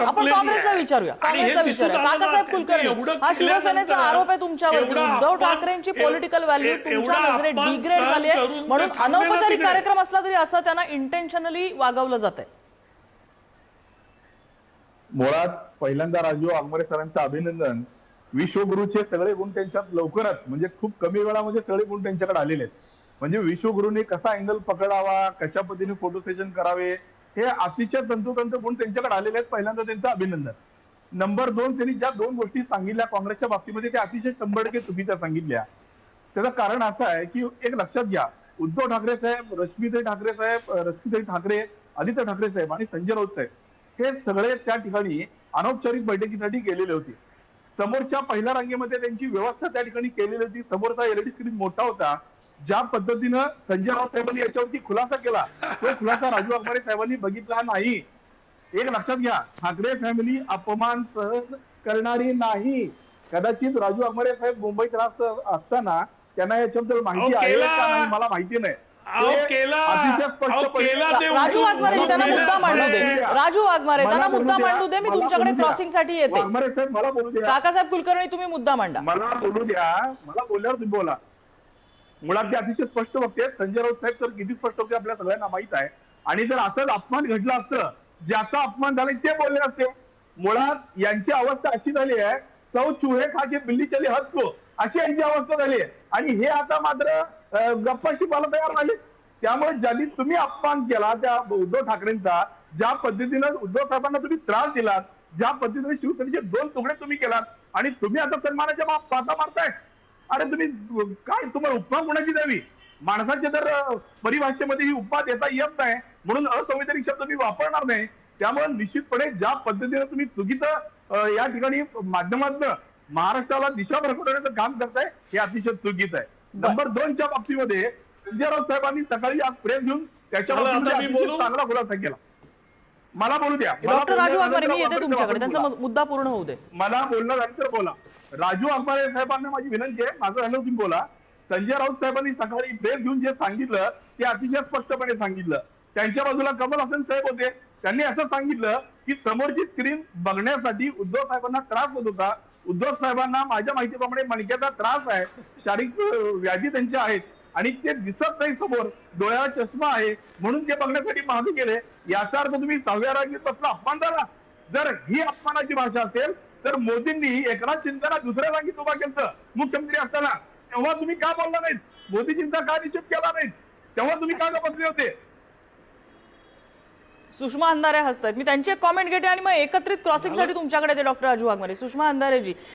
आपण काँग्रेसला विचारूया. काँग्रेसला विचारूया. काकासाहेब कुलकर्णी हा शिवसेनेचा आरोप आहे तुमच्यावर. उद्धव ठाकरेंची पॉलिटिकल व्हॅल्यू तुमच्या नजरेत डिग्रेड झाली आहे म्हणून अनौपचारिक कार्यक्रम असला तरी असं त्यांना इंटेन्शनली वागवलं जात आहे मुळात पहिल्यांदा राजू आंबरे सरांचं अभिनंदन. विश्वगुरूचे सगळे गुण त्यांच्यात लवकरच म्हणजे खूप कमी वेळामध्ये सगळे गुण त्यांच्याकडे आलेले आहेत. म्हणजे विश्वगुरूंनी कसा अँगल पकडावा कशा पद्धतीने फोटो सेशन करावे हे अतिशय तंतोतंत गुण त्यांच्याकडे आलेले आहेत. पहिल्यांदा त्यांचं अभिनंदन. नंबर दोन त्यांनी ज्या दोन गोष्टी सांगितल्या काँग्रेसच्या बाबतीमध्ये त्या अतिशय शंभर टक्के चुकीच्या सांगितल्या. त्याचं कारण असं आहे की एक लक्षात घ्या. उद्धव ठाकरे साहेब रश्मीताई ठाकरे साहेब रश्मीताई ठाकरे आदित्य ठाकरे साहेब आणि संजय राऊत साहेब हे सगळे त्या ठिकाणी अनौपचारिक बैठकीसाठी गेलेले होते. समोरच्या पहिल्या रांगेमध्ये त्यांची व्यवस्था त्या ठिकाणी केलेली होती. समोरचा एलईडी स्क्रीन मोठा होता. ज्या पद्धतीनं संजय राऊत साहेबांनी याच्यावरती खुलासा केला तो खुलासा राजू आगमारे साहेबांनी बघितला नाही. एक लक्षात घ्या ठाकरे फॅमिली अपमान सहन करणारी नाही. कदाचित राजू आगमारे साहेब मुंबईत राहत असताना त्यांना याच्याबद्दल माहिती आहे केला. का नाही मला माहिती नाही. राजू वाघमारे त्यांना मुद्दा मांडू दे. राजू वाघमारे त्यांना मुद्दा. मांडू दे मी तुमच्याकडे. क्रॉसिंगसाठी येते. वाघमारे साहेब मला बोलू द्या. काकासाहेब कुलकर्णी तुम्ही मुद्दा मांडा. मला बोलू द्या. मला बोलल्यावर तुम्ही बोला. मुळात ते अतिशय स्पष्ट बघते संजय राऊत साहेब तर किती स्पष्ट होते आपल्या सगळ्यांना माहीत आहे. आणि जर असंच अपमान घडलं असतं ज्याचा अपमान झाला ते बोलले असते मुळात यांची अवस्था अशी झाली आहे सौ चुहे खाचे बिल्ली चले हसतो अशी यांची अवस्था झाली आहे. आणि हे आता मात्र गप्पाशी गप्पा शिपायला तयार झाले त्यामुळे ज्यांनी तुम्ही अपमान केला त्या उद्धव ठाकरेंचा ज्या पद्धतीनं उद्धव साहेबांना तुम्ही त्रास दिलात ज्या पद्धतीने शिवसेनेचे दोन तुकडे तुम्ही केलात आणि तुम्ही आता सन्मानाच्या मा- पाता मारताय अरे तुम्ही काय तुम्हाला उपमा कोणाची द्यावी? माणसाच्या तर परिभाषेमध्ये ही उपमा देता येत नाही. म्हणून असंवैधानिक शब्द मी वापरणार नाही. त्यामुळे निश्चितपणे ज्या पद्धतीने तुम्ही चुकीचं या ठिकाणी माध्यमातून महाराष्ट्राला दिशा भरकवण्याचं काम करताय हे अतिशय चुकीचं आहे. नंबर दोनच्या बाबतीमध्ये संजय राऊत साहेबांनी सकाळी आज प्रेस घेऊन त्याच्या चला, आता बाबतीमध्ये मी अतिशय बोलू? चांगला खुलासा केला. मला बोलू द्या. डॉक्टर राजू वाघमारे मी येते तुमच्याकडे. त्यांचा. मुद्दा पूर्ण होऊ दे. मला बोलणं झालं तर बोला. राजू अंबारे साहेबांना माझी विनंती आहे. माझं झालं तुम्ही बोला. संजय राऊत साहेबांनी सकाळी प्रेस घेऊन जे सांगितलं ते अतिशय स्पष्टपणे सांगितलं. त्यांच्या बाजूला कमल हसन साहेब होते. त्यांनी असं सांगितलं की समोरची स्क्रीन बघण्यासाठी उद्धव साहेबांना त्रास होत होता. उद्धव साहेबांना माझ्या माहितीप्रमाणे मणक्याचा त्रास आहे. शारीरिक व्याधी त्यांच्या आहेत. आणि ते दिसत नाही समोर डोळ्याला चष्मा आहे म्हणून ते बघण्यासाठी मागे गेले याचा अर्थ तुम्ही सहाव्या रांगेत बसला अपमान झाला. जर ही अपमानाची भाषा असेल तर मोदींनी एकनाथ शिंदेला दुसऱ्या रांगेत उभा केलं. मुख्यमंत्री असताना तेव्हा तुम्ही का बोलला नाहीत? मोदीजींचा का निषेध केला नाहीत? तेव्हा तुम्ही का बसले होते? सुषमा अंधारे हसतायत. मी त्यांची एक कॉमेंट घेते आणि मग एकत्रित क्रॉसिंगसाठी तुमच्याकडे येते डॉक्टर राजू वाघमारे. सुषमा अंधारेजी.